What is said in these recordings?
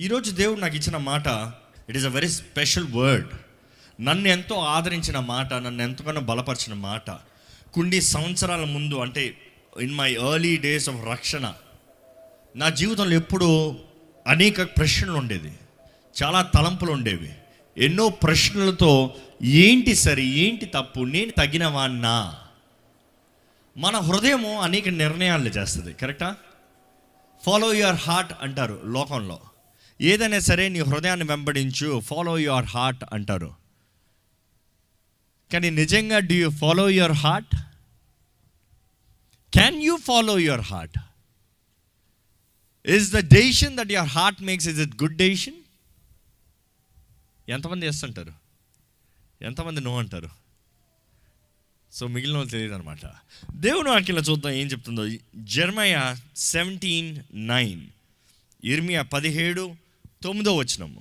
ఈరోజు దేవుడు నాకు ఇచ్చిన మాట it is a very special word నన్ను ఎంతో ఆదరించిన మాట నన్ను ఎంతగానో బలపరిచిన మాట. కొన్ని సంవత్సరాల ముందు అంటే in my early days of రక్షణ నా జీవితంలో ఎప్పుడూ అనేక ప్రశ్నలు ఉండేది చాలా తలంపులు ఉండేవి. ఎన్నో ప్రశ్నలతో ఏంటి సరి? ఏంటి తప్పు? నేను తగినవాన్నా మన హృదయము అనేక నిర్ణయాలు చేస్తుంది కరెక్టా? ఫాలో యువర్ హార్ట్ అంటారు లోకంలో. ఏదైనా సరే నీ హృదయాన్ని వెంబడించు ఫాలో యువర్ హార్ట్ అంటారు. కానీ నిజంగా do you follow your heart can you follow your heart is the decision that your heart makes is it good decision ఎంతమంది చేస్తుంటారు ఎంతమంది నో అంటారు? సో మిగిలిన వాళ్ళు తెలియదు అనమాట దేవుని వాక్యంలో చూద్దాం ఏం చెప్తుందో. జర్మయ సెవెంటీన్ నైన్ ఇర్మియా పదిహేడు తొమ్మిదో వచనము.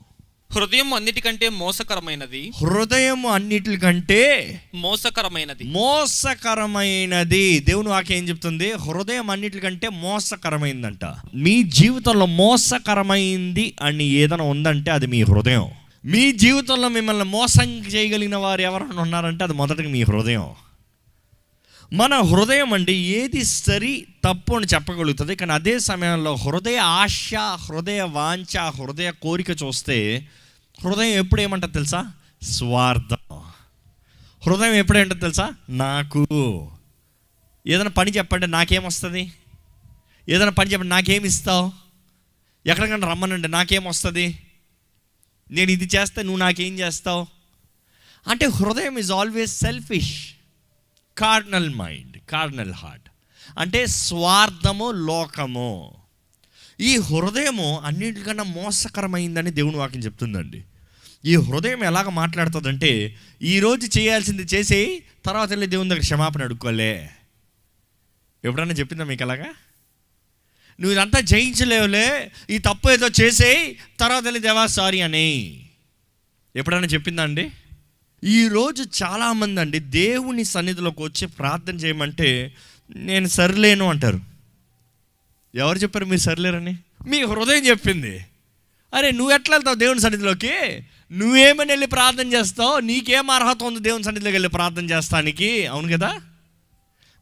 హృదయం అన్నిటికంటే మోసకరమైనది. హృదయం అన్నిటికంటే మోసకరమైనది. మోసకరమైనది. దేవుని వాక్యం ఏం చెప్తుంది? హృదయం అన్నిటికంటే మోసకరమైందంట. మీ జీవితంలో మోసకరమైంది అని ఏదైనా ఉందంటే అది మీ హృదయం. మీ జీవితంలో మిమ్మల్ని మోసం చేయగలిగిన వారు ఎవరైనా ఉన్నారంటే అది మొదటిగా మీ హృదయం. మన హృదయం అండి ఏది సరి తప్పు అని చెప్పగలుగుతుంది కానీ అదే సమయంలో హృదయ ఆశ హృదయ వాంఛ హృదయ కోరిక చూస్తే హృదయం ఎప్పుడు ఏమంటారు తెలుసా? స్వార్థం. హృదయం ఎప్పుడు తెలుసా? నాకు. ఏదైనా పని చెప్పండి నాకేమొస్తుంది? ఏదైనా పని చెప్పండి నాకేం ఇస్తావు ఎక్కడికైనా రమ్మనండి నాకేమొస్తుంది? నేను ఇది చేస్తే నువ్వు నాకేం చేస్తావు? అంటే హృదయం is always selfish carnal mind carnal heart అంటే స్వార్థము లోకము. ఈ హృదయము అన్నిటికన్నా మోసకరమైందని దేవుని వాక్యం చెప్తుందండి. ఈ హృదయం ఎలాగ మాట్లాడుతుందంటే ఈరోజు చేయాల్సింది చేసి తర్వాత వెళ్ళి దేవుని దగ్గర క్షమాపణ అడుక్కోలే. ఎప్పుడన్నా చెప్పిందా మీకు అలాగా? నువ్వు ఇదంతా జయించలేవులే ఈ తప్పు ఏదో చేసేయి తర్వాత వెళ్ళి దేవా సారీ అని. ఎప్పుడైనా చెప్పిందా అండి? ఈరోజు చాలామంది అండి దేవుని సన్నిధిలోకి వచ్చి ప్రార్థన చేయమంటే నేను సరిలేను అంటారు. ఎవరు చెప్పారు మీరు సరిలేరని? మీ హృదయం చెప్పింది. అరే నువ్వు ఎట్లా వెళ్తావు దేవుని సన్నిధిలోకి? నువ్వేమని వెళ్ళి ప్రార్థన చేస్తావు? నీకేం అర్హత ఉంది దేవుని సన్నిధిలోకి వెళ్ళి ప్రార్థన చేస్తానికి? అవును కదా?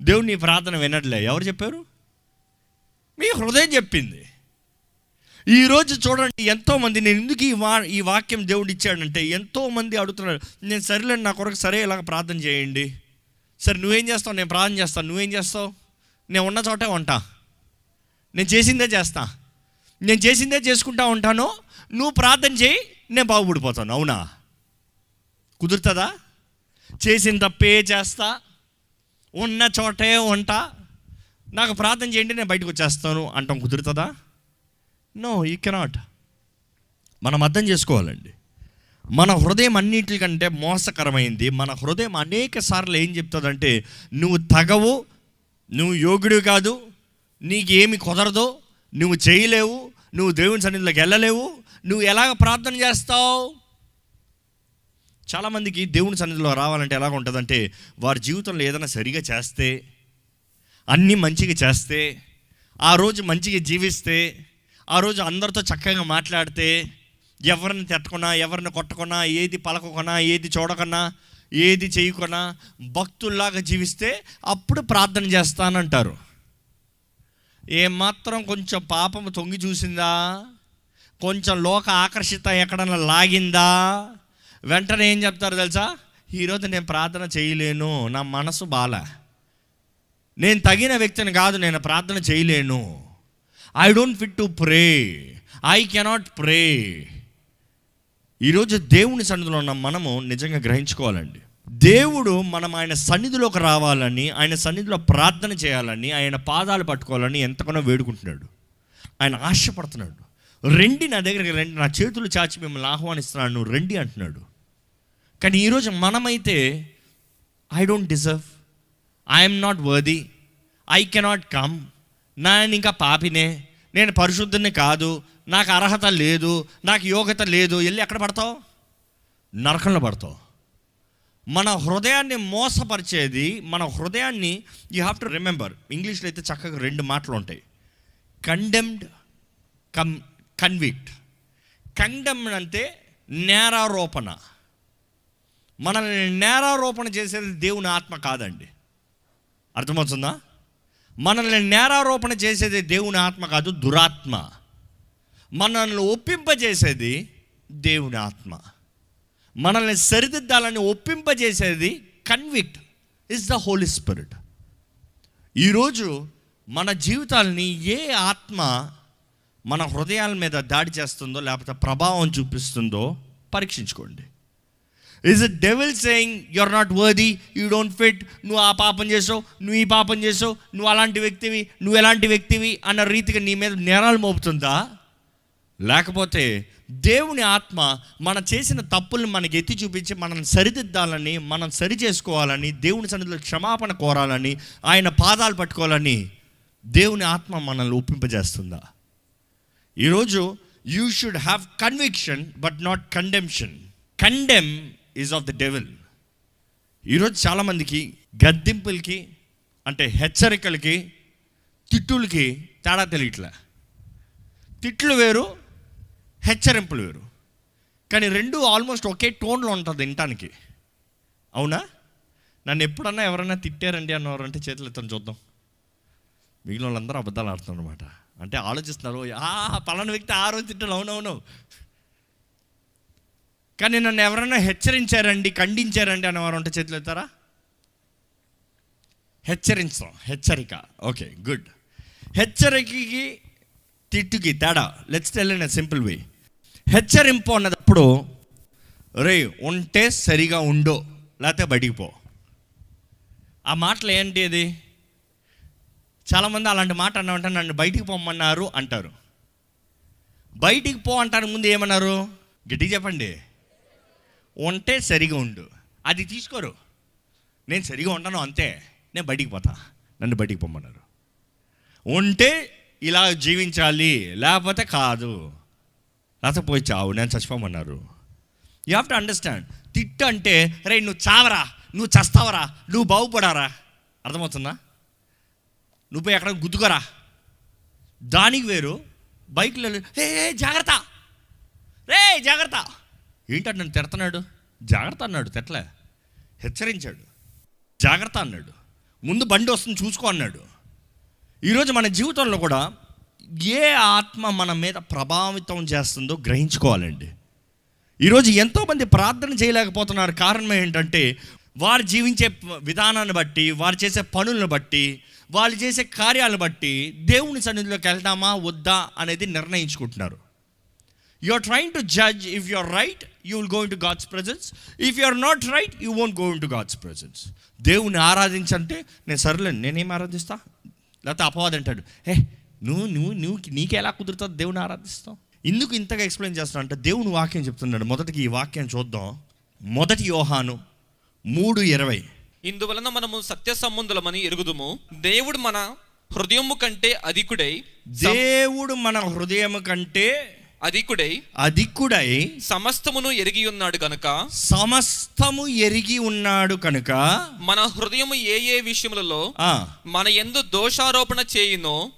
దేవుడు నీ ప్రార్థన వినట్లే. ఎవరు చెప్పారు? మీ హృదయం చెప్పింది. ఈరోజు చూడండి ఎంతోమంది నేను ఎందుకు ఈ వా ఈ వాక్యం దేవుడు ఇచ్చాడంటే ఎంతోమంది అడుగుతున్నారు నేను సరేలేండి నా కొరకు సరే ఇలాగ ప్రార్థన చేయండి. సరే నువ్వేం చేస్తావు? నేను ప్రార్థన చేస్తాను నువ్వేం చేస్తావు? నేను ఉన్న చోటే ఉంటా. నేను చేసిందే చేస్తా. నేను చేసిందే చేసుకుంటా ఉంటాను. నువ్వు ప్రార్థన చేయి నేను బాగుపడిపోతాను అవునా? కుదురుతుందా? చేసిన తప్పే చేస్తా. ఉన్న చోటే ఉంటా. నాకు ప్రార్థన చేయండి నేను బయటకు వచ్చేస్తాను. అంటాం. కుదురుతుందా? నో యూ కెనాట్ మనం అర్థం చేసుకోవాలండి. మన హృదయం అన్నిటికంటే మోసకరమైంది. మన హృదయం అనేక సార్లు ఏం చెప్తుందంటే నువ్వు తగవు నువ్వు యోగుడు కాదు నీకేమి కుదరదు నువ్వు చేయలేవు నువ్వు దేవుని సన్నిధిలోకి వెళ్ళలేవు నువ్వు ఎలాగ ప్రార్థన చేస్తావు? చాలామందికి దేవుని సన్నిధిలో రావాలంటే ఎలాగ ఉంటుందంటే వారి జీవితంలో ఏదైనా సరిగా చేస్తే అన్నీ మంచిగా చేస్తే ఆ రోజు మంచిగా జీవిస్తే ఆ రోజు అందరితో చక్కగా మాట్లాడితే ఎవరిని తిట్టకున్నా ఎవరిని కొట్టకున్నా ఏది పలకకున్నా ఏది చూడకున్నా ఏది చేయకున్నా భక్తుల్లాగా జీవిస్తే అప్పుడు ప్రార్థన చేస్తానంటారు. ఏమాత్రం కొంచెం పాపం తొంగి చూసిందా కొంచెం లోక ఆకర్షిత ఎక్కడన్నా లాగిందా వెంటనే ఏం చెప్తారు తెలుసా? ఈరోజు నేను ప్రార్థన చేయలేను నా మనసు బాల. నేను తగిన వ్యక్తిని కాదు నేను ప్రార్థన చేయలేను. I don't fit to pray I cannot pray ఈరోజు దేవుని సన్నిధిలో ఉన్న మనము నిజంగా గ్రహించుకోవాలండి. దేవుడు మనం ఆయన సన్నిధిలోకి రావాలని ఆయన సన్నిధిలో ప్రార్థన చేయాలని ఆయన పాదాలు పట్టుకోవాలని ఎంతగానో వేడుకుంటున్నాడు. ఆయన ఆశపడుతున్నాడు. రెండి నా దగ్గరికి రండి నా చేతులు చాచి మిమ్మల్ని ఆహ్వానిస్తున్నాను రెండి రండి అంటున్నాడు. కానీ ఈరోజు మనమైతే I don't deserve I'm not worthy I cannot come నేను ఇంకా పాపినే. నేను పరిశుద్ధుని కాదు నాకు అర్హత లేదు నాకు యోగ్యత లేదు వెళ్ళి ఎక్కడ పడతావు? నరకంలో పడతావు. మన హృదయాన్ని మోసపరిచేది మన హృదయాన్ని యూ హ్యావ్ టు రిమెంబర్ ఇంగ్లీష్లో అయితే చక్కగా రెండు మాటలు ఉంటాయి. కండెమ్డ్ కమ్ కన్విక్ట్ కండెమ్డ్ అంటే నేరారోపణ. మనల్ని నేరారోపణ చేసేది దేవుని ఆత్మ కాదండి. అర్థమవుతుందా? మనల్ని నేరారోపణ చేసేది దేవుని ఆత్మ కాదు దురాత్మ. మనల్ని ఒప్పింపజేసేది దేవుని ఆత్మ. మనల్ని సరిదిద్దాలని ఒప్పింపజేసేది convict is the Holy Spirit ఈరోజు మన జీవితాలని ఏ ఆత్మ మన హృదయాల మీద దాడి చేస్తుందో లేకపోతే ప్రభావం చూపిస్తుందో పరీక్షించుకోండి. Is it devil saying you are not worthy you don't fit నువ్వు ఆ పాపం చేసావు నువ్వు ఈ పాపం చేసావు నువ్వు అలాంటి వ్యక్తివి నువ్వు ఎలాంటి వ్యక్తివి అన్న రీతిగా నీ మీద నేరాలు మోపుతుందా? లేకపోతే దేవుని ఆత్మ మన చేసిన తప్పుల్ని మనకి ఎత్తి చూపించి మనం సరిదిద్దాలని మనం సరి చేసుకోవాలని దేవుని సన్నిధిలో క్షమాపణ కోరాలని ఆయన పాదాలు పట్టుకోవాలని దేవుని ఆత్మ మనల్ని ఒప్పింపజేస్తుందా? ఈరోజు you should have conviction but not condemnation condemn is of the devil ఈరోజు చాలామందికి గద్దింపులకి అంటే హెచ్చరికలకి తిట్టులకి తేడా తెలియట్లే. తిట్లు వేరు హెచ్చరింపులు వేరు. కానీ రెండు ఆల్మోస్ట్ ఒకే టోన్లో ఉంటుంది వినటానికి. అవునా? నన్ను ఎప్పుడన్నా ఎవరైనా తిట్టారండి అన్నవారంటే చేతులు ఎత్తాను చూద్దాం. మిగిలిన వాళ్ళందరూ అబద్ధాలు ఆడుతున్నారు అనమాట అంటే ఆలోచిస్తున్నారు ఆ పలానా వ్యక్తి ఆ రోజు తిట్టాడు. అవునవును. కానీ నన్ను ఎవరైనా హెచ్చరించారండి ఖండించారండి అనేవారు ఉంటే చేతులు ఎత్తారా హెచ్చరించడం హెచ్చరిక. Okay good. హెచ్చరికకి తిట్టుకి తేడా. Let's tell in simple way హెచ్చరింపు అన్నదప్పుడు రే ఉంటే సరిగా ఉండు లేకపోతే బయటికి పో. ఆ మాటలు ఏంటి అది చాలామంది అలాంటి మాట అన్నామంటే నన్ను బయటికి పొమ్మన్నారు అంటారు. బయటికి పో అంటారు ముందు ఏమన్నారు? గట్టిగా చెప్పండి. ఉంటే సరిగా ఉండు. అది తీసుకోరు. నేను సరిగా ఉండను అంతే. నేను బయటికి పోతా. నన్ను బయటికి పొమ్మన్నారు. ఉంటే ఇలా జీవించాలి లేకపోతే కాదు. లేకపోతే పోయి చావు నేను చచ్చిపోమన్నారు. యూ హ్యావ్ టు అండర్స్టాండ్ తిట్టు అంటే రే నువ్వు చావరా? నువ్వు చస్తావరా? నువ్వు బాగుపడారా? అర్థమవుతుందా? నువ్వు పోయి ఎక్కడ గుద్దుకోరా? దానికి వేరు. బైక్లో ఏ, జాగ్రత్త. రే జాగ్రత్త. ఏంటంటే నన్ను తిడుతున్నాడు? జాగ్రత్త అన్నాడు తిట్టలే. హెచ్చరించాడు. జాగ్రత్త అన్నాడు. ముందు బండి వస్తుంది చూసుకో అన్నాడు. ఈరోజు మన జీవితంలో కూడా ఏ ఆత్మ మన మీద ప్రభావితం చేస్తుందో గ్రహించుకోవాలండి. ఈరోజు ఎంతోమంది ప్రార్థన చేయలేకపోతున్నారు. కారణం ఏంటంటే వారు జీవించే విధానాన్ని బట్టి వారు చేసే పనులను బట్టి వాళ్ళు చేసే కార్యాలను బట్టి దేవుని సన్నిధిలోకి వెళ్దామా వద్దా అనేది నిర్ణయించుకుంటున్నారు. You are trying to judge if you are right you will go in to God's presence if you are not right you won't go in to God's presence దేవుని ఆరాధించంటే నేను సర్లేను నేనేం ఆరాధిస్తా? లేకపోతే అపవాది అంటాడు ఏ నువ్వు నువ్వు నువ్వు నీకు ఎలా కుదురుతుంది దేవుని ఆరాధిస్తావు? ఎందుకు ఇంతగా ఎక్స్ప్లెయిన్ చేస్తున్నా అంటే దేవుని వాక్యం చెప్తున్నాడు మొదటికి ఈ వాక్యం చూద్దాం. మొదటి యోహాను మూడు ఇరవై. ఇందువలన మనము సత్య సంబంధులమని ఎరుగుదుము. దేవుడు మన హృదయము కంటే అధికుడై దేవుడు మన హృదయం కంటే అధికుడై అధికుడై సమస్తమును ఎరిగి ఉన్నాడు గనుక. సమస్తము ఎరిగి ఉన్నాడు కనుక. మన హృదయము ఏ ఏ విషయములలో మన ఎందు దోషారోపణ చేయునో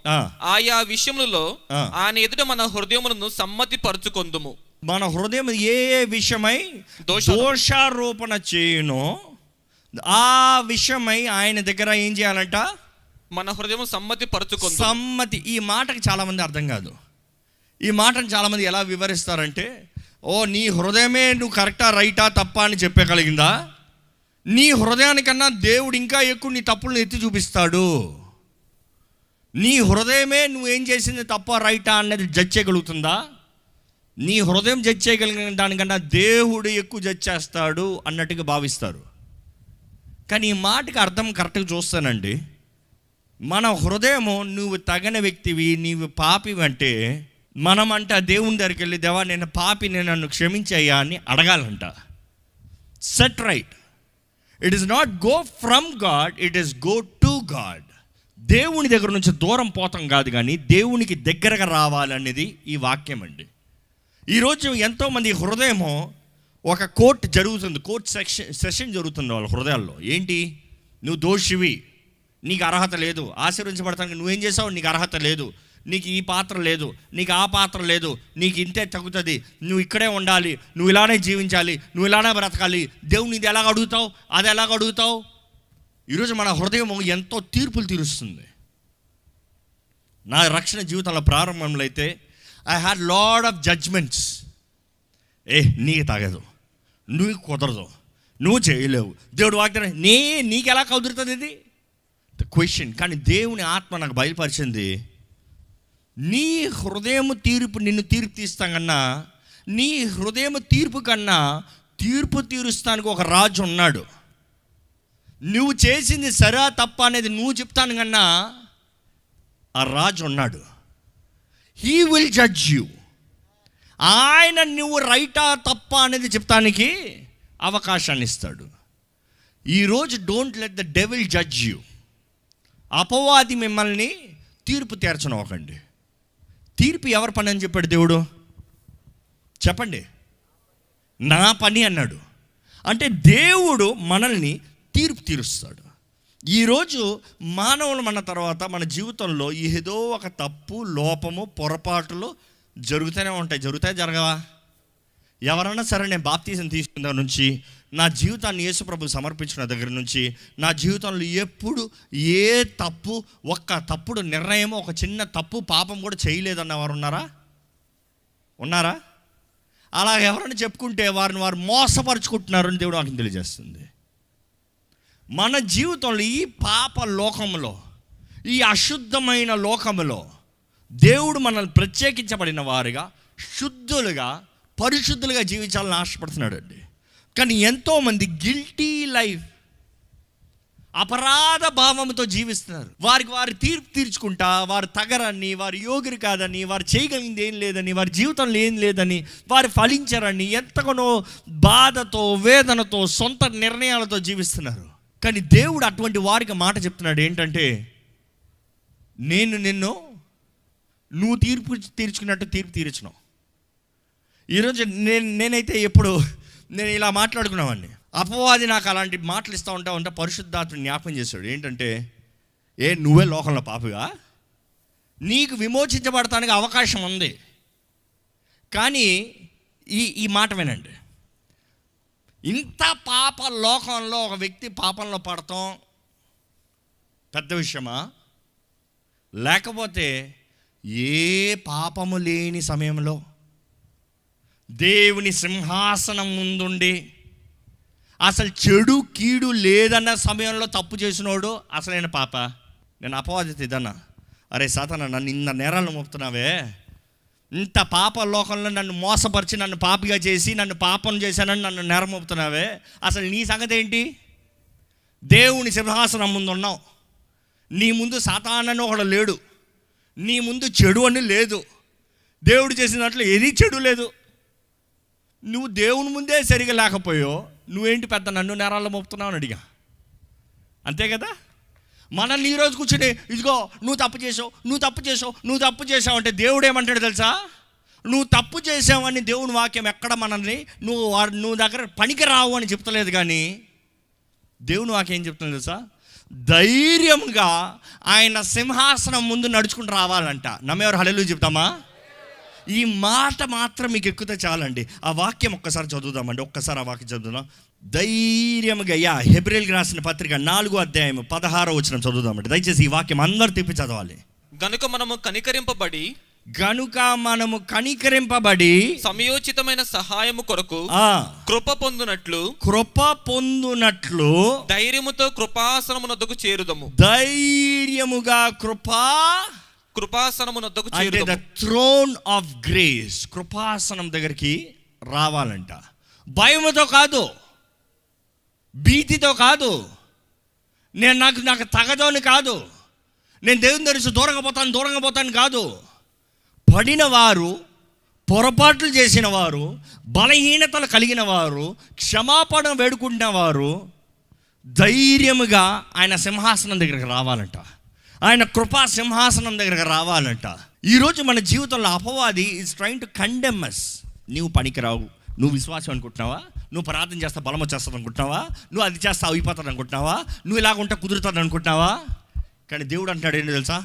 ఆయా విషయములలో. ఆయన ఎదుట మన హృదయములను సమ్మతి పరుచుకొందుము మన హృదయం ఏ ఏ విషయమై దోష- దోషారోపణ చేయునో ఆ విషయమై ఆయన దగ్గర ఏం చేయాలంట? మన హృదయం సమ్మతి పరుచుకొందు సమ్మతి ఈ మాటకి చాలామంది అర్థం కాదు. ఈ మాటను చాలామంది ఎలా వివరిస్తారంటే ఓ నీ హృదయమే నువ్వు కరెక్టా రైటా తప్పా అని చెప్పగలిగిందా? నీ హృదయానికన్నా దేవుడు ఇంకా ఎక్కువ నీ తప్పులను ఎత్తి చూపిస్తాడు. నీ హృదయమే నువ్వేం చేసింది తప్ప రైటా అనేది జడ్జ్ చేయగలుగుతుందా? నీ హృదయం జడ్జ్ చేయగలిగిన దానికన్నా దేవుడు ఎక్కువ జడ్జ్ చేస్తాడు అన్నట్టుగా భావిస్తారు. కానీ ఈ మాటకి అర్థం కరెక్ట్గా చూస్తానండి. మన హృదయము నువ్వు తగిన వ్యక్తివి నీవు పాపి అంటే మనం అంటే ఆ దేవుని దగ్గరికి వెళ్ళి దేవా నేను పాపిని నన్ను క్షమించయ్యా అని అడగాలంట. Set right it is not go from God it is go to God దేవుని దగ్గర నుంచి దూరం పోతాం కాదు కానీ దేవునికి దగ్గరగా రావాలనేది ఈ వాక్యం అండి. ఈరోజు ఎంతోమంది హృదయము ఒక కోర్ట్ జరుగుతుంది కోర్ట్ సెక్షన్ సెషన్ జరుగుతుంది వాళ్ళ హృదయాల్లో. ఏంటి? నువ్వు దోషివి నీకు అర్హత లేదు ఆశీర్వించబడతానికి నువ్వేం చేసావు నీకు అర్హత లేదు నీకు ఈ పాత్ర లేదు నీకు ఆ పాత్ర లేదు నీకు ఇంతే తగ్గుతుంది నువ్వు ఇక్కడే ఉండాలి నువ్వు ఇలానే జీవించాలి నువ్వు ఇలానే బ్రతకాలి. దేవుని ఇది ఎలాగ అడుగుతావు? అది ఎలాగ అడుగుతావు? ఈరోజు మన హృదయం ఎంతో తీర్పులు తీరుస్తుంది. నా రక్షణ జీవితంలో ప్రారంభంలో అయితే I had lot of judgements ఏ నీకు తగదు. నువ్వు కుదరదు. నువ్వు చేయలేవు. దేవుడు వాగ్దానం నీ నీకు ఎలా కుదురుతుంది ఇది? ద క్వశ్చన్ కానీ దేవుని ఆత్మ నాకు బయలుపరిచింది నీ హృదయం తీర్పు నిన్ను తీర్పు తీస్తాం కన్నా నీ హృదయం తీర్పు కన్నా తీర్పు తీరుస్తానికి ఒక రాజు ఉన్నాడు. నువ్వు చేసింది సరా తప్ప అనేది నువ్వు చెప్తాను కన్నా ఆ రాజు ఉన్నాడు. హీ విల్ జడ్జ్ యూ ఆయన నువ్వు రైటా తప్ప అనేది చెప్తానికి అవకాశాన్ని ఇస్తాడు. ఈరోజు don't let the devil judge you అపవాది మిమ్మల్ని తీర్పు తీర్చనవ్వకండి తీర్పు ఎవరి పని అని చెప్పాడు దేవుడు? చెప్పండి. నా పని అన్నాడు. అంటే దేవుడు మనల్ని తీర్పు తీరుస్తాడు. ఈరోజు మానవులు మన తర్వాత మన జీవితంలో ఏదో ఒక తప్పు లోపము పొరపాటులు జరుగుతూనే ఉంటాయి. జరుగుతాయి జరగవా? ఎవరన్నా సరే నేను బాప్తీసం తీసుకున్న దగ్గర నుంచి నా జీవితాన్ని యేసుప్రభు సమర్పించిన దగ్గర నుంచి నా జీవితంలో ఎప్పుడు ఏ తప్పు ఒక్క తప్పుడు నిర్ణయం ఒక చిన్న తప్పు పాపం కూడా చేయలేదన్న వారు ఉన్నారా? ఉన్నారా? అలా ఎవరైనా చెప్పుకుంటే వారిని వారు మోసపరుచుకుంటున్నారని దేవుడు నాకు తెలియజేస్తుంది. మన జీవితంలో ఈ పాప లోకంలో ఈ అశుద్ధమైన లోకములో దేవుడు మనల్ని ప్రత్యేకించబడిన వారుగా శుద్ధులుగా పరిశుద్ధులుగా జీవించాలని ఆశపడుతున్నాడు అండి కానీ ఎంతోమంది గిల్టీ లైఫ్ అపరాధ భావంతో జీవిస్తున్నారు. వారికి వారి తీర్పు తీర్చుకుంటా వారు తగరని వారు యోగిరి కాదని వారు చేయగలిగింది ఏం లేదని వారి జీవితంలో ఏం లేదని వారు ఫలించరని ఎంతగానో బాధతో వేదనతో సొంత నిర్ణయాలతో జీవిస్తున్నారు. కానీ దేవుడు అటువంటి వారికి మాట చెప్తున్నాడు ఏంటంటే నేను నిన్ను నువ్వు తీర్పు తీర్చుకున్నట్టు తీర్పు తీర్చినావు ఈరోజు నేను నేనైతే ఎప్పుడు నేను ఇలా మాట్లాడుకున్నామండి అపవాది నాకు అలాంటి మాటలు ఇస్తూ ఉంటా ఉంటే పరిశుద్ధాత్మ జ్ఞాపకం చేశాడు. ఏంటంటే ఏ నువ్వే లోకంలో పాపగా నీకు విమోచించబడటానికి అవకాశం ఉంది. కానీ ఈ ఈ మాట వినండి. ఇంత పాప లోకంలో ఒక వ్యక్తి పాపంలో పడతాం పెద్ద విషయమా? లేకపోతే ఏ పాపము లేని సమయంలో దేవుని సింహాసనం ముందుండి. అసలు చెడు కీడు లేదన్న సమయంలో తప్పు చేసినోడు అసలైన పాప. నేను అపవాదిత ఇదన్నా అరే సాతన నన్ను ఇన్న నేరాలు మోపుతున్నావే. ఇంత పాప లోకంలో నన్ను మోసపరిచి నన్ను పాపిగా చేసి నన్ను పాపం చేశానని నన్ను నేరం మోపుతున్నావే. అసలు నీ సంగతి ఏంటి? దేవుని సింహాసనం ముందు ఉన్నావు నీ ముందు సాతానని ఒకడు లేడు. నీ ముందు చెడు అని లేదు. దేవుడు చేసినట్లు ఏది చెడు లేదు. నువ్వు దేవుని ముందే సరిగా లేకపోయో నువ్వేంటి పెద్ద నన్ను నేరాల్లో మోపుతున్నావు అని అడిగా. అంతే కదా? మనల్ని ఈరోజు కూర్చుని ఇదిగో నువ్వు తప్పు చేసావు నువ్వు తప్పు చేసావు నువ్వు తప్పు చేసావు అంటే దేవుడు ఏమంటాడు తెలుసా? నువ్వు తప్పు చేసావని దేవుని వాక్యం ఎక్కడ మనల్ని నువ్వు వాడు నువ్వు దగ్గర పనికి రావు అని చెప్తలేదు కానీ దేవుని వాక్యం ఏం చెప్తుంది తెలుసా? ధైర్యంగా ఆయన సింహాసనం ముందు నడుచుకుంటూ రావాలంట. నమ్మేవారు హలెలు చెప్తామా? ఈ మాట మాత్రం మీకు ఎక్కితే చాలండి. ఆ వాక్యం ఒక్కసారి చదువుదామండి. ఒక్కసారి ఆ వాక్యం చదువుదాం. ధైర్యముగా యా హెబ్రిల్కి రాసిన పత్రిక నాలుగో అధ్యాయం పదహారో వచ్చిన చదువుదామండి. దయచేసి ఈ వాక్యం అందరు తిప్పి చదవాలి. గనుక మనము కనికరింపబడి గనుక మనము కనికరింపబడి సమయోచితమైన సహాయము కొరకు ఆ కృప పొందునట్లు కృప పొందునట్లు ధైర్యముతో కృపాసనమునొద్దకు చేరుదము. ధైర్యముగా కృపా కృపాసనమునొద్దకు అంటే ద థ్రోన్ ఆఫ్ గ్రేస్ కృపాసనం దగ్గరికి రావాలంట. భయముతో కాదు భీతితో కాదు. నేను నాకు నాకు తగదు అని కాదు. నేను దేవుని తెలిసి దూరంగా పోతాను దూరంగా పోతాను కాదు. పడిన వారు పొరపాట్లు చేసిన వారు బలహీనతలు కలిగిన వారు క్షమాపణ వేడుకుంటున్న వారు ధైర్యముగా ఆయన సింహాసనం దగ్గరికి రావాలంట. ఆయన కృపా సింహాసనం దగ్గరకు రావాలంట. ఈరోజు మన జీవితంలో అపవాది ఇస్ ట్రైన్ టు కండెమ్మస్ నువ్వు పనికిరావు. నువ్వు విశ్వాసం అనుకుంటున్నావా? నువ్వు ప్రార్థన చేస్తా బలం వచ్చేస్తుంది అనుకుంటున్నావా? నువ్వు అది చేస్తా అయిపోతాను అనుకుంటున్నావా? నువ్వు ఇలాగ ఉంటే కుదురుతుంది అనుకుంటున్నావా? కానీ దేవుడు అంటాడు ఏంటి తెలుసా?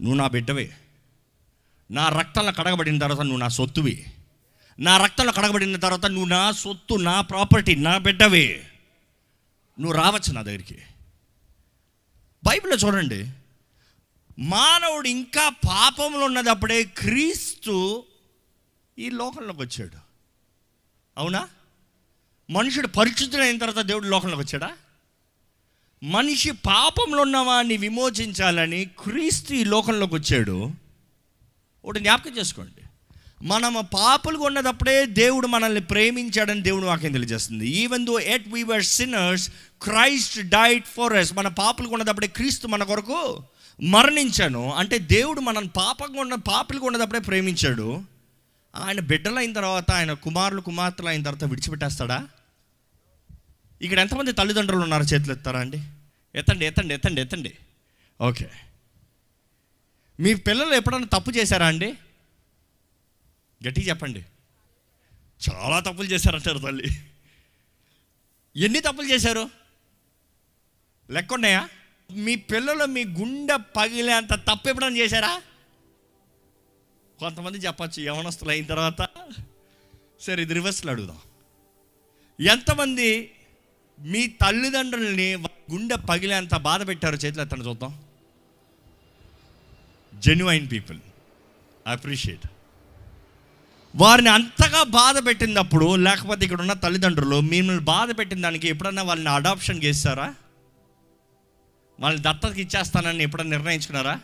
నువ్వు నా బిడ్డవే. నా రక్తంలో కడగబడిన తర్వాత నువ్వు నా సొత్తువి. నా రక్తంలో కడగబడిన తర్వాత నువ్వు నా సొత్తు నా ప్రాపర్టీ నా బిడ్డవే. నువ్వు రావచ్చు నా దగ్గరికి. బైబిల్లో చూడండి మానవుడు ఇంకా పాపంలో ఉన్నదప్పుడే క్రీస్తు ఈ లోకంలోకి వచ్చాడు. అవునా? మనుషుడు పరిశుద్ధుడైన తర్వాత దేవుడు లోకంలోకి వచ్చాడా? మనిషి పాపంలో ఉన్నవాడిని విమోచించాలని క్రీస్తు ఈ లోకంలోకి వచ్చాడు. ఒకటి జ్ఞాపకం చేసుకోండి. మనము పాపులుగా ఉన్నదప్పుడే దేవుడు మనల్ని ప్రేమించాడని దేవుడు వాక్యం తెలియజేస్తుంది. Even though yet we were sinners Christ died for us మన పాపలుగా ఉన్నదప్పుడే క్రీస్తు మన కొరకు మరణించాను. అంటే దేవుడు మనల్ని పాపంగా ఉన్న పాపులుగా ఉన్నదప్పుడే ప్రేమించాడు. ఆయన బిడ్డలైన తర్వాత ఆయన కుమారులు కుమార్తెలు అయిన తర్వాత విడిచిపెట్టేస్తాడా? ఇక్కడ ఎంతమంది తల్లిదండ్రులు ఉన్నారు చేతులు ఎత్తారా అండి? ఎత్తండి ఎత్తండి ఎత్తండి ఎత్తండి. ఓకే. మీ పిల్లలు ఎప్పుడైనా తప్పు చేశారా అండి? గట్టిగా చెప్పండి. చాలా తప్పులు చేశారంటారు తల్లి. ఎన్ని తప్పులు చేశారు? లెక్క ఉన్నాయా మీ పిల్లలు మీ గుండె పగిలేంత తప్పు ఎప్పుడైనా చేశారా? కొంతమంది చెప్పచ్చు యవనస్తులు అయిన తర్వాత. సరే ఇది రివర్స్లో అడుగుదాం. ఎంతమంది మీ తల్లిదండ్రుల్ని గుండె పగిలేంత బాధ పెట్టారు చేతులు ఎత్తండి చూద్దాం. జెన్యున్ పీపుల్ అప్రిషియేట్ వారిని అంతగా బాధ పెట్టినప్పుడు లేకపోతే ఇక్కడ ఉన్న తల్లిదండ్రులు మిమ్మల్ని బాధ పెట్టిన దానికి ఎప్పుడన్నా వాళ్ళని అడాప్షన్ చేస్తారా? వాళ్ళని దత్తతకి ఇచ్చేస్తానని ఎప్పుడన్నా నిర్ణయించుకున్నారా?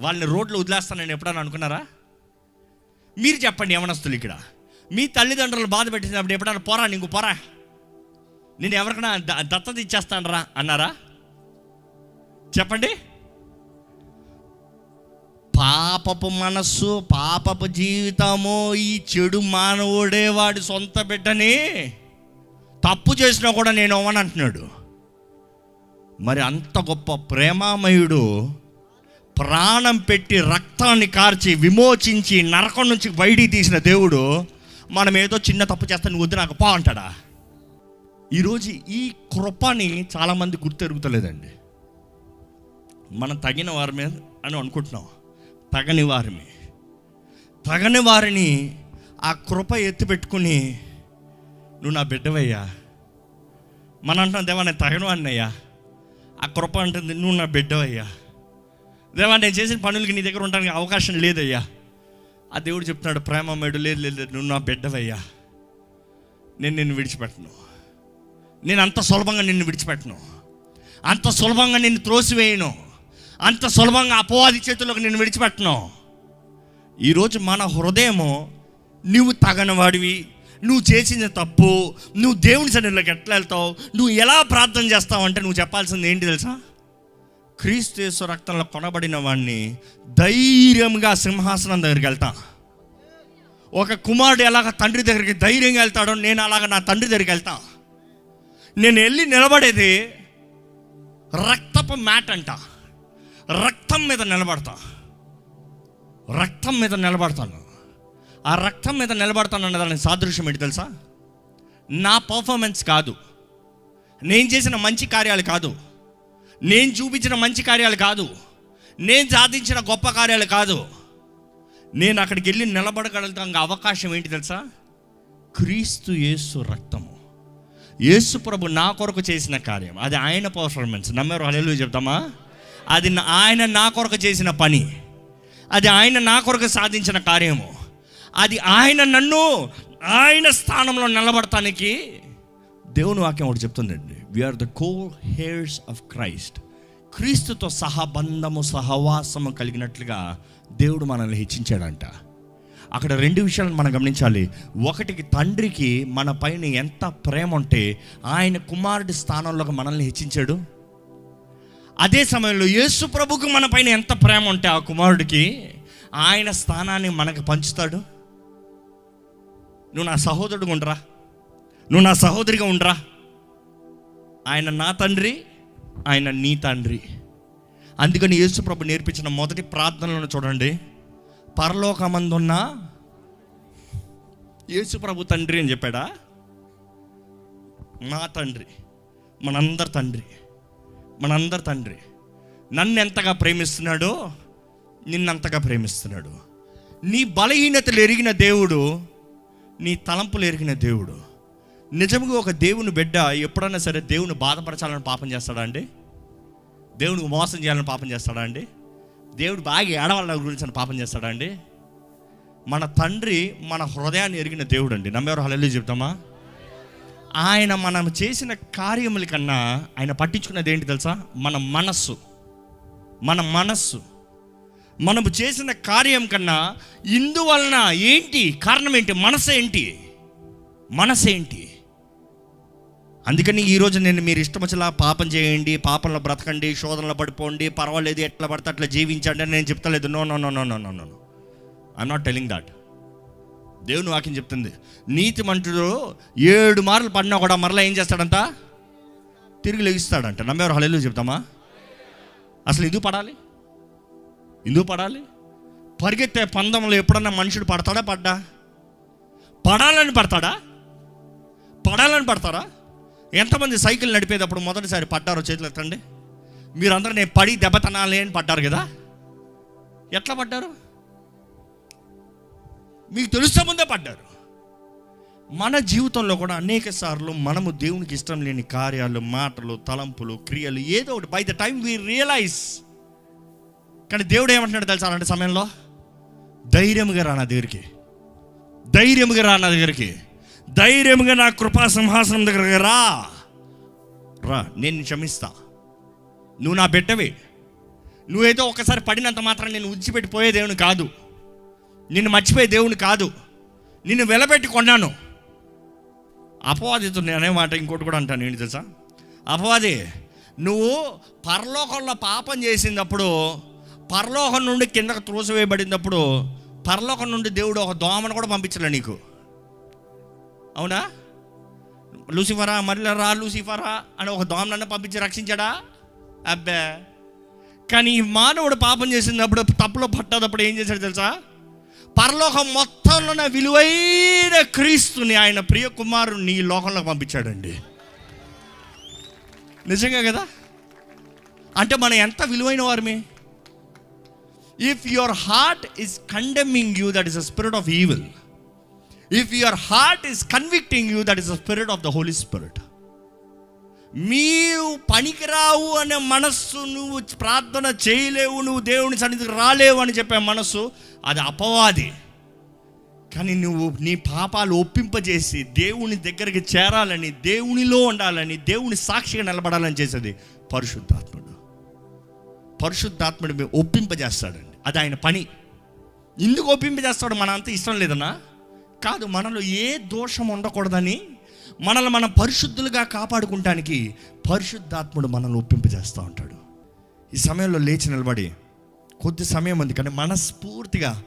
వాళ్ళని రోడ్లు వదిలేస్తానని ఎప్పుడన్నా అనుకున్నారా? మీరు చెప్పండి యవనస్తులు ఇక్కడ. మీ తల్లిదండ్రులు బాధ పెట్టినప్పుడు ఎప్పుడన్నా పోరా నీకు పోరా? నేను ఎవరికైనా ద- దత్తత ఇచ్చేస్తానరా అన్నారా? చెప్పండి. పాపపు మనస్సు పాపపు జీవితము ఈ చెడు మానవుడే వాడి సొంత బిడ్డని తప్పు చేసినా కూడా నేను అవ్వను అంటున్నాడు మరి అంత గొప్ప ప్రేమామయుడు ప్రాణం పెట్టి రక్తాన్ని కార్చి విమోచించి నరకం నుంచి బయటికి తీసిన దేవుడు మనం ఏదో చిన్న తప్పు చేస్తే నువ్వు వద్దు నాకు పో అంటాడా? ఈరోజు ఈ కృపని చాలామంది గుర్తెరుగుతలేదండి. మనం తగిన వారి మీద అని అనుకుంటున్నాం. తగని వారిని. తగని వారిని ఆ కృప ఎత్తిపెట్టుకుని నువ్వు నా బిడ్డవయ్యా. మన అంటున్నా దేవా నేను తగను అన్నయ్యా ఆ కృప అంటుంది నువ్వు నా బిడ్డవయ్యా. దేవా నేను చేసిన పనులకి నీ దగ్గర ఉండడానికి అవకాశం లేదయ్యా. ఆ దేవుడు చెప్తున్నాడు ప్రేమ మేడు లేదు లేదు లేదు, నువ్వు నా బిడ్డవయ్యా. నేను నిన్ను విడిచిపెట్టను. నేను అంత సులభంగా నిన్ను విడిచిపెట్టను. అంత సులభంగా నిన్ను త్రోసివేయను. అంత సులభంగా అపవాది చేతుల్లోకి నేను విడిచిపెట్టను. ఈరోజు మన హృదయము నువ్వు తగనవాడివి నువ్వు చేసిన తప్పు నువ్వు దేవుని సన్నిధిలోకి ఎట్లా వెళ్తావు నువ్వు ఎలా ప్రార్థన చేస్తావు అంటే నువ్వు చెప్పాల్సింది ఏంటి తెలుసా? క్రీస్తు రక్తంలో కొనబడిన వాడిని ధైర్యంగా సింహాసనం దగ్గరికి వెళ్తా. ఒక కుమారుడు ఎలాగ తండ్రి దగ్గరికి ధైర్యంగా వెళ్తాడో నేను అలాగ నా తండ్రి దగ్గరికి వెళ్తా. నేను వెళ్ళి నిలబడేది రక్తపు మ్యాట్ అంట. రక్తం మీద నిలబడతా. రక్తం మీద నిలబడతాను. ఆ రక్తం మీద నిలబడతాను అన్న దానికి సాదృశ్యం ఏంటి తెలుసా? నా పర్ఫార్మెన్స్ కాదు. నేను చేసిన మంచి కార్యాలు కాదు. నేను చూపించిన మంచి కార్యాలు కాదు. నేను సాధించిన గొప్ప కార్యాలు కాదు. నేను అక్కడికి వెళ్ళి నిలబడగలుగుతాం అవకాశం ఏంటి తెలుసా? క్రీస్తు యేసు రక్తము. యేసు ప్రభు నా కొరకు చేసిన కార్యం. అది ఆయన పర్ఫార్మెన్స్ నమ్మారు? హల్లెలూయా చెప్తామా? అది నా- ఆయన నా కొరకు చేసిన పని. అది ఆయన నా కొరకు సాధించిన కార్యము. అది ఆయన నన్ను ఆయన స్థానంలో నిలబడటానికి దేవుని వాక్యం ఒకటి చెప్తుందండి. We are the coheirs of Christ క్రీస్తుతో సహబంధము సహవాసము కలిగినట్లుగా దేవుడు మనల్ని హెచ్చించాడంట. అక్కడ రెండు విషయాలను మనం గమనించాలి. ఒకటికి తండ్రికి మన పైన ఎంత ప్రేమ ఉంటే ఆయన కుమారుడి స్థానంలోకి మనల్ని హెచ్చించాడు. అదే సమయంలో యేసు ప్రభుకు మన పైన ఎంత ప్రేమ ఉంటే ఆ కుమారుడికి ఆయన స్థానాన్ని మనకు పంచుతాడు. నువ్వు నా సహోదరుడుగా ఉండరా? నువ్వు నా సహోదరిగా ఉండరా? ఆయన నా తండ్రి ఆయన నీ తండ్రి. అందుకని యేసుప్రభు నేర్పించిన మొదటి ప్రార్థనలను చూడండి. పరలోకమందున్న యేసుప్రభు తండ్రి అని చెప్పాడా? మా తండ్రి మనందరి తండ్రి. మనందరి తండ్రి. నన్ను ఎంతగా ప్రేమిస్తున్నాడో నిన్నంతగా ప్రేమిస్తున్నాడు. నీ బలహీనతలు ఎరిగిన దేవుడు నీ తలంపులు ఎరిగిన దేవుడు. నిజంగా ఒక దేవుని బిడ్డ ఎప్పుడన్నా సరే దేవుని బాధపరచాలని పాపం చేస్తాడా అండి? దేవునికి మోసం చేయాలని పాపం చేస్తాడా అండి? దేవుడు బాగా ఏడవాళ్ళ గురించి పాపం చేస్తాడా అండి? మన తండ్రి మన హృదయాన్ని ఎరిగిన దేవుడు అండి. నమ్మేవారు? హలెల్లి చెప్తామా? ఆయన మనం చేసిన కార్యముల కన్నా ఆయన పట్టించుకున్నది ఏంటి తెలుసా? మన మనస్సు. మన మనస్సు. మనము చేసిన కార్యం కన్నా ఇందువలన ఏంటి? కారణం ఏంటి? మనసు ఏంటి? మనసు ఏంటి? అందుకని ఈరోజు నేను మీరు ఇష్టం వచ్చేలా పాపం చేయండి పాపంలో బ్రతకండి శోధనలో పడిపోండి పర్వాలేదు ఎట్లా పడితే అట్లా జీవించండి అని నేను చెప్తలేదు. No no no no no no no I'm not telling that దేవుని వాక్యం చెప్తుంది. నీతి మంటుడు ఏడు మార్లు పడినా కూడా మరలా ఏం చేస్తాడంట? తిరిగి లెగిస్తాడంట. నమ్మేవారు హలేదు చెప్తామా? అసలు ఎందుకు పడాలి? ఎందుకు పడాలి? పరిగెత్తే పందంలో ఎప్పుడన్నా మనుషుడు పడతాడా పడ్డా? పడాలని పడతాడా? పడాలని పడతారా? ఎంతమంది సైకిల్ నడిపేటప్పుడు మొదటిసారి పడ్డారో చేతులు ఎత్తండి. మీరందరూ నేను పడి దెబ్బతనాలి అని పడ్డారు కదా? ఎట్లా పడ్డారు? మీకు తెలుసా ముందే పడ్డారు. మన జీవితంలో కూడా అనేక సార్లు మనము దేవునికి ఇష్టం లేని కార్యాలు మాటలు తలంపులు క్రియలు ఏదో ఒకటి by the time we realise కానీ దేవుడు ఏమంటున్నాడు తెలుసా అలాంటి సమయంలో? ధైర్యముగా రా నా దగ్గరికి. ధైర్యముగా రా నా దగ్గరికి. ధైర్యముగా నా కృపా సింహాసనం దగ్గరికి రా. రా నేను క్షమిస్తా. నువ్వు నా బిడ్డవే. నువ్వేదో ఒకసారి పడినంత మాత్రం నేను ఉచ్చిపెట్టి దేవుని కాదు. నిన్ను మర్చిపోయే దేవుని కాదు. నిన్ను వెలబెట్టి కొన్నాను. అపవాదితో నేనే మాట ఇంకోటి కూడా అంటాను ఏంటి తెలుసా? అపవాది నువ్వు పరలోకంలో పాపం చేసినప్పుడు పరలోకం నుండి కిందకు త్రోసివేయబడినప్పుడు పరలోకం నుండి దేవుడు ఒక దోమను కూడా పంపించలే నీకు. అవునా? లూసిఫరా మరల రా లూసిఫరా అని ఒక దోమనన్న పంపించి రక్షించాడా? అబ్బే! కానీ ఈ మానవుడు పాపం చేసినప్పుడు తప్పులో పట్టేటప్పుడు ఏం చేశాడు తెలుసా? పరలోకం మొత్తంలోనే విలువైన క్రీస్తుని ఆయన ప్రియ కుమారుని ఈ లోకంలోకి పంపించాడండి. నిజంగా కదా? అంటే మనం ఎంత విలువైన వారమే? If your heart is condemning you that is a spirit of evil if your heart is convicting you that is a spirit of the Holy Spirit నీవు పనికిరావు అనే మనస్సు నువ్వు ప్రార్థన చేయలేవు నువ్వు దేవుని సన్నిధికి రాలేవు అని చెప్పే మనస్సు అది అపవాది. కానీ నువ్వు నీ పాపాలు ఒప్పింపజేసి దేవుని దగ్గరికి చేరాలని దేవునిలో ఉండాలని దేవుని సాక్షిగా నిలబడాలని చేసేది పరిశుద్ధాత్ముడు. పరిశుద్ధాత్ముడు మీ ఒప్పింపజేస్తాడండి. అది ఆయన పని. ఎందుకు ఒప్పింపజేస్తాడు మన అంత ఇష్టం లేదన్నా? కాదు మనలో ఏ దోషం ఉండకూడదని మనల్ని మనం పరిశుద్ధులుగా కాపాడుకుంటానికి పరిశుద్ధాత్ముడు మనల్ని ఒప్పింపజేస్తూ ఉంటాడు. ఈ సమయంలో లేచి నిలబడి కొద్ది సమయం ఉంది కానీ మనస్ఫూర్తిగా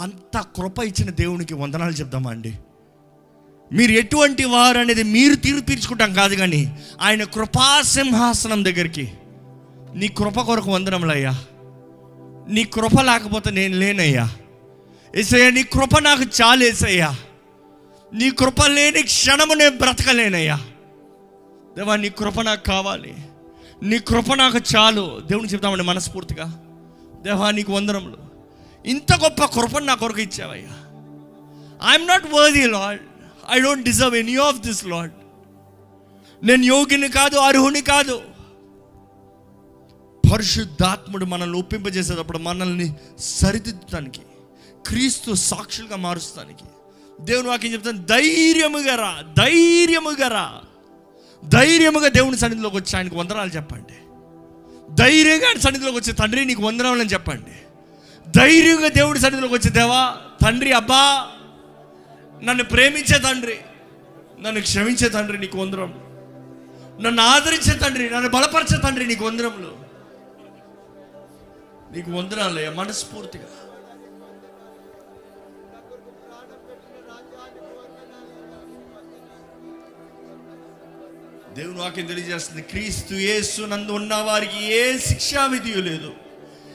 అంత కృప ఇచ్చిన దేవునికి వందనాలు చెప్దామా అండి? మీరు ఎటువంటి వారు అనేది మీరు తీర్పు తీర్చుకుంటాం కాదు కానీ ఆయన కృపాసింహాసనం దగ్గరికి నీ కృప కొరకు వందనములయ్యా నీ కృప లేకపోతే నేను లేనయ్యా. ఏసయ్యా నీ కృప నాకు చాలేసయ్యా నీ కృప లేని క్షణము నేను బ్రతకలేనయ్యా. దేవా నీ కృప నాకు కావాలి. నీ కృప నాకు చాలు. దేవుని చెప్తామండి మనస్ఫూర్తిగా. దేవా నీకు వందనములు. ఇంత గొప్ప కృపను నా కొరకు ఇచ్చావయ్యా. I'm not worthy Lord I don't deserve any of this Lord నేను యోగిని కాదు అర్హుని కాదు. పరిశుద్ధాత్ముడు మనల్ని ఒప్పింపజేసేటప్పుడు మనల్ని సరిదిద్దడానికి క్రీస్తు సాక్షులుగా మారుస్తానికి దేవుని వాక్యం చెప్తాను ధైర్యముగా రా ధైర్యముగా రా. ధైర్యముగా దేవుని సన్నిధిలోకి వచ్చి ఆయనకు వందనాలు చెప్పండి. ధైర్యంగా ఆయన సన్నిధిలోకి వచ్చి తండ్రి నీకు వందనాలని అని చెప్పండి. ధైర్యంగా దేవుడి సన్నిధిలోకి వచ్చి దేవా తండ్రి అబ్బా నన్ను ప్రేమించే తండ్రి నన్ను క్షమించే తండ్రి నీకు వందరం నన్ను ఆదరించే తండ్రి నన్ను బలపరిచే తండ్రి నీకు వందరములు నీకు వందనాలయ్యా మనస్ఫూర్తిగా. దేవుని వాక్యం తెలియజేస్తుంది. క్రీస్తు యేసు నందు ఉన్న వారికి ఏ శిక్షా విధి లేదు.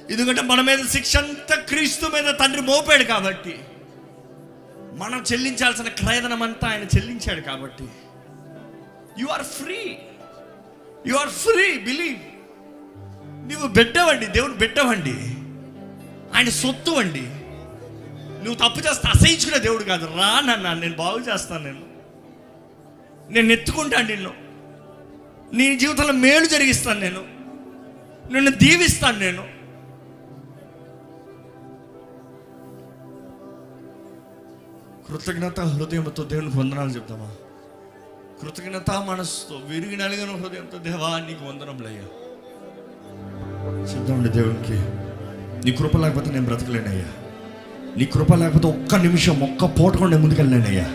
ఎందుకంటే మన మీద శిక్ష అంతా క్రీస్తు మీద తండ్రి మోపాడు కాబట్టి మనం చెల్లించాల్సిన క్రయదనం అంతా ఆయన చెల్లించాడు కాబట్టి. You are free you are free believe నువ్వు బిడ్డవండి దేవుని పెట్టవండి ఆయన సొత్తు అండి నువ్వు తప్పు చేస్తే అసహించుకునే దేవుడు కాదు. రా నన్న నేను బాగు చేస్తాను నేను. నేను ఎత్తుకుంటాను నిన్ను. నీ జీవితంలో మేలు జరిగిస్తాను నేను. నిన్ను దీవిస్తాను నేను. కృతజ్ఞత హృదయంతో దేవుని వందనాలు చెప్తామా? కృతజ్ఞత మనసుతో విరిగి నలిగిన హృదయంతో దేవా నీకు వందనంలయ్యా చెప్దామండి దేవునికి. నీ కృప లేకపోతే నేను బ్రతకలేనయ్యా. నీ కృప లేకపోతే ఒక్క నిమిషం ఒక్క పూట కూడా నేను ముందుకెళ్ళలేనయ్యా.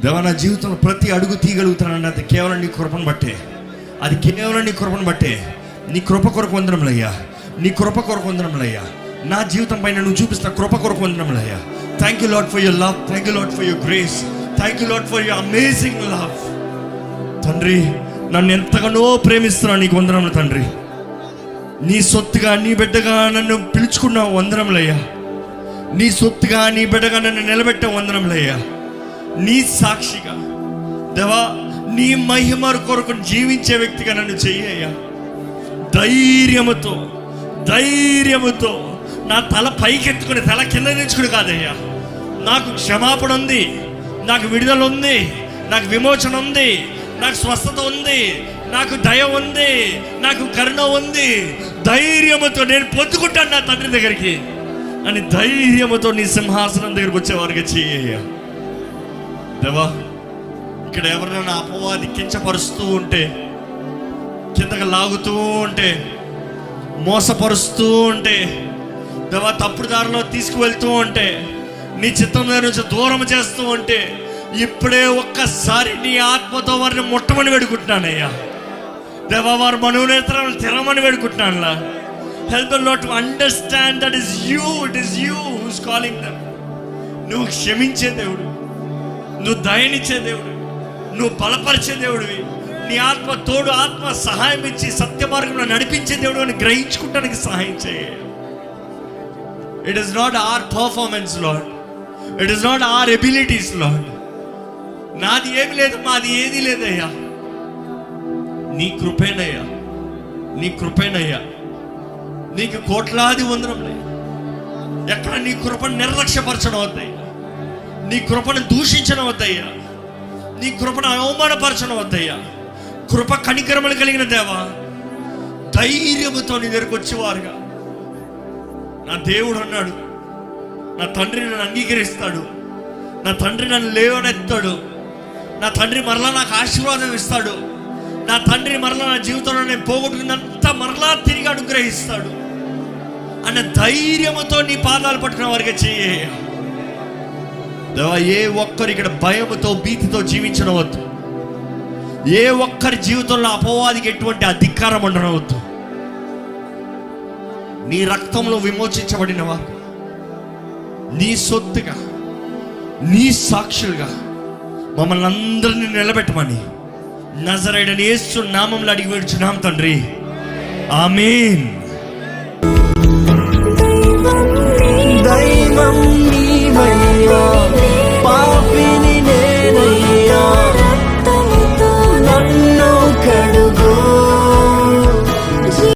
దేవా నా జీవితంలో ప్రతి అడుగు తీయగలుగుతానన్నది కేవలం నీ కృపను బట్టే. అది కేవలం నీ కృపను బట్టే. నీ కృప కొరకు వందనములయ్యా. నీ కృప కొరకు వందనములయ్యా. నా జీవితం పైన నువ్వు చూపిస్తున్న కృప కొరకు వందనములయ్యా. Thank you lot for your love thank you lot for your grace thank you lot for your amazing love తండ్రి నన్ను ఎంతగానో ప్రేమిస్తున్నా నీకు వందనములు తండ్రి. నీ సొత్తుగా నీ బిడ్డగా నన్ను పిలుచుకున్నావు వందనములయ్యా. నీ సొత్తుగా నీ బిడ్డగా నన్ను నిలబెట్టావు వందనములయ్యా. నీ సాక్షిగా. దేవా నీ మహిమ కొరకు జీవించే వ్యక్తిగా నన్ను చెయ్యయ్యా ధైర్యముతో ధైర్యముతో నా తల పైకెత్తుకుని తల కింద నేర్చుకుని కాదయ్యా. నాకు క్షమాపణ ఉంది నాకు విడుదల ఉంది నాకు విమోచన ఉంది నాకు స్వస్థత ఉంది నాకు దయ ఉంది నాకు కరుణ ఉంది. ధైర్యముతో నేను పొద్దుకుంటాను నా తండ్రి దగ్గరికి. అని ధైర్యముతో నీ సింహాసనం దగ్గరికి వచ్చేవారికి చెయ్యయ్యా దేవా ఇక్కడ ఎవరినైనా అపవాది కించపరుస్తూ ఉంటే కిందకి లాగుతూ ఉంటే మోసపరుస్తూ ఉంటే దేవా తప్పుడు దారిలో తీసుకువెళ్తూ ఉంటే నీ చిత్తం దగ్గర నుంచి దూరం చేస్తూ ఉంటే ఇప్పుడే ఒక్కసారి నీ ఆత్మతో వారిని ముట్టమని వేడుకుంటున్నానయ్యా. దేవా వారు మనోనేత్రాలను తినమని వేడుకుంటున్నానులా. Help not to understand that is you it is you who's calling them నువ్వు క్షమించే దేవుడు. నువ్వు దయనిచ్చే దేవుడు. నువ్వు బలపరిచే దేవుడివి. నీ ఆత్మ తోడు ఆత్మ సహాయం ఇచ్చి సత్య మార్గంలో నడిపించే దేవుడు అని గ్రహించుకుంటానికి సహాయం చేయ. It is not our performance Lord it is not our abilities Lord నాది ఏమి లేదు మాది ఏది లేదయ్యా. నీ కృపేనయ్యా. నీ కృపేనయ్యా. నీకు కోట్లాది వందరంలే ఎక్కడ నీ కృపను నిర్లక్ష్యపరచడం వద్దయ్యా. నీ కృపను దూషించడం వద్దయ్యా. నీ కృపను అవమానపరచడం వద్దయ్యా కృప కనికరములు కలిగిన దేవా ధైర్యముతో నీ దగ్గరకు వచ్చేవారుగా. నా దేవుడు అన్నాడు నా తండ్రి నన్ను అంగీకరిస్తాడు నా తండ్రి నన్ను లేవనెత్తాడు నా తండ్రి మరలా నాకు ఆశీర్వాదం ఇస్తాడు నా తండ్రి మరలా నా జీవితంలో నేను పోగొట్టుకున్నంత మరలా తిరిగి అనుగ్రహిస్తాడు. అన్న ధైర్యముతో నీ పాదాలు పట్టుకున్న వారికి చేయ దేవా ఏ ఒక్కరు ఇక్కడ భయంతో భీతితో జీవించనవద్దు ఏ ఒక్కరి జీవితంలో అపవాదికి ఎటువంటి అధికారం ఉండనవద్దు నీ రక్తంలో విమోచించబడిన వారు నీ సొత్తుగా నీ సాక్షులుగా మమ్మల్ని అందరినీ నిలబెట్టమని నజరైడని ఏసు నామంలో అడిగి వేడుచున్నాం తండ్రి. ఆమె దైవం